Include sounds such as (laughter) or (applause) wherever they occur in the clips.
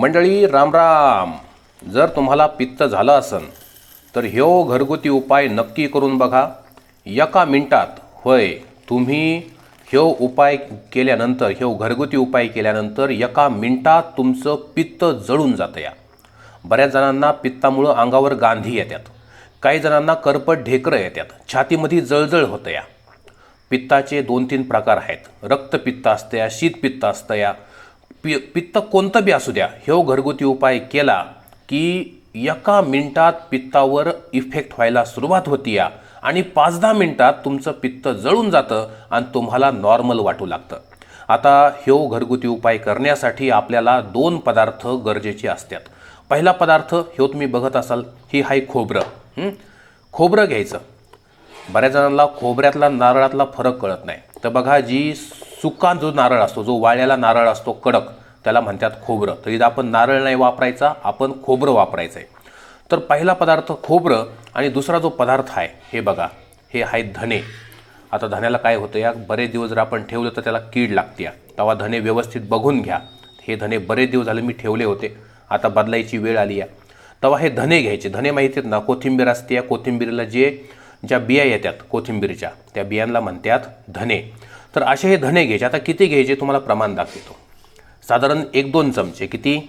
मंडळी रामराम जर तुम्हाला पित्त झालं असन तर ह्यो घरगुती उपाय नक्की करून बघा. एका मिनटात होय तुम्ही ह्यो उपाय केल्यानंतर ह्यो घरगुती उपाय केल्यानंतर एका मिनटात तुमचं पित्त जळून जातं या. बऱ्याच जणांना पित्तामुळं अंगावर गांधी येतात काही जणांना करपट ढेकरं येतात छातीमध्ये जळजळ होतं या. पित्ताचे दोन तीन प्रकार आहेत. रक्तपित्त असतं या शीतपित्त असतं या. पि पित्त कोणतं बी असू द्या ह्यो घरगुती उपाय केला की एका मिनटात पित्तावर इफेक्ट व्हायला सुरुवात होती या. आणि पाच दहा मिनटात तुमचं पित्त जळून जातं आणि तुम्हाला नॉर्मल वाटू लागतं. आता ह्यो घरगुती उपाय करण्यासाठी आपल्याला दोन पदार्थ गरजेचे असतात. पहिला पदार्थ ह्यो तुम्ही बघत असाल ही आहे खोबरं. खोबरं घ्यायचं. बऱ्याच जणांना खोबऱ्यातला नारळातला फरक कळत नाही. तर बघा जी सुका जो नारळ असतो जो वाळ्याला नारळ असतो कडक त्याला म्हणतात खोबरं. तर इथं आपण नारळ नाही वापरायचा आपण खोबरं वापरायचं आहे तर पहिला पदार्थ खोबरं आणि दुसरा जो पदार्थ आहे हे बघा हे आहे धने. आता धन्याला काय होतं या बरेच दिवस जर आपण ठेवलं तर त्याला कीड लागते या. तेव्हा धने व्यवस्थित बघून घ्या. हे धने बरेच दिवस झाले मी ठेवले होते आता बदलायची वेळ आली आहे तेव्हा हे धने घ्यायचे. धने माहिती आहेत ना कोथिंबीर असते या. कोथिंबीरीला जे ज्या बिया येतात कोथिंबीरच्या त्या बियांना म्हणतात धने. तर असे हे धने घ्यायचे. आता किती घ्यायचे तुम्हाला प्रमाण दाखवतो. साधारण एक दोन चमचे किती?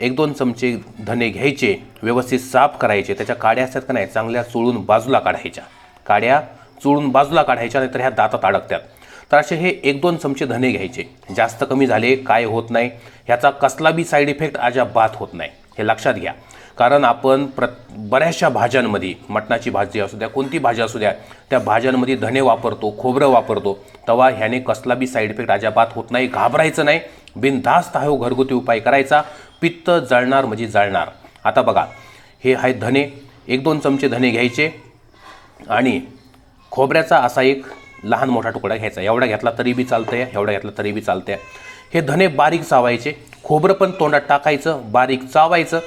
एक दोन चमचे धने घ्यायचे व्यवस्थित साफ करायचे. त्याच्या काड्या असतात का नाही? चांगल्या चोळून बाजूला काढायच्या. काड्या चोळून बाजूला काढायच्या नाहीतर ह्या दातात अडकतात. तर असे हे एक दोन चमचे धने घ्यायचे. जास्त कमी झाले काय होत नाही. ह्याचा कसला बी साईड इफेक्ट अजिबात होत नाही. हे लक्षात घ्या. कारण आपण प्र बऱ्याचशा भाज्यांमध्ये मटणाची भाजी असू द्या कोणती भाजी असू द्या त्या भाज्यांमध्ये धने वापरतो खोबरं वापरतो तेव्हा ह्याने कसला बी साईड इफेक्ट अजिबात होत नाही घाबरायचं नाही बिनधास्त हा हो घरगुती उपाय करायचा पित्त जळणार म्हणजे जळणार. आता बघा हे आहेत धने एक दोन चमचे धने घ्यायचे आणि खोबऱ्याचा असा एक लहान मोठा तुकडा घ्यायचा. एवढा घेतला तरी बी चालतंय एवढा घेतला तरी बी चालतंय. हे धने बारीक चावायचे खोबरं पण तोंडात टाकायचं बारीक चावायचं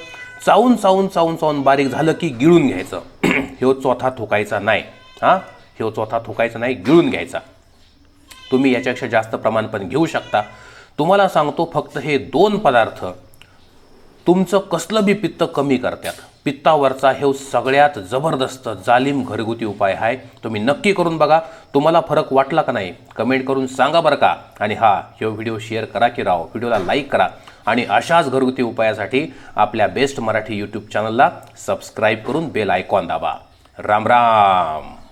चावून चावून चावून चावून बारीक झालं की गिळून घ्यायचं. (clears throat) ह्यो चौथा थुकायचा नाही. हां? ह्यो चौथा थुकायचा नाही गिळून घ्यायचा. तुम्ही याच्यापेक्षा जास्त प्रमाण पण घेऊ शकता. तुम्हाला सांगतो फक्त हे दोन पदार्थ तुमचं कसलं बी पित्त कमी करतात. पित्तावरचा हे सगळ्यात जबरदस्त जालिम घरगुती उपाय आहे तुम्ही नक्की करून बघा. तुम्हाला फरक वाटला का नाही? कमेंट करून सांगा बरं का. आणि हा हे व्हिडिओ शेअर करा की राव. व्हिडिओला लाईक करा. आणि अशाच घरगुती उपायासाठी आपल्या बेस्ट मराठी यूट्यूब चॅनलला सबस्क्राईब करून बेल आयकॉन दाबा. राम राम.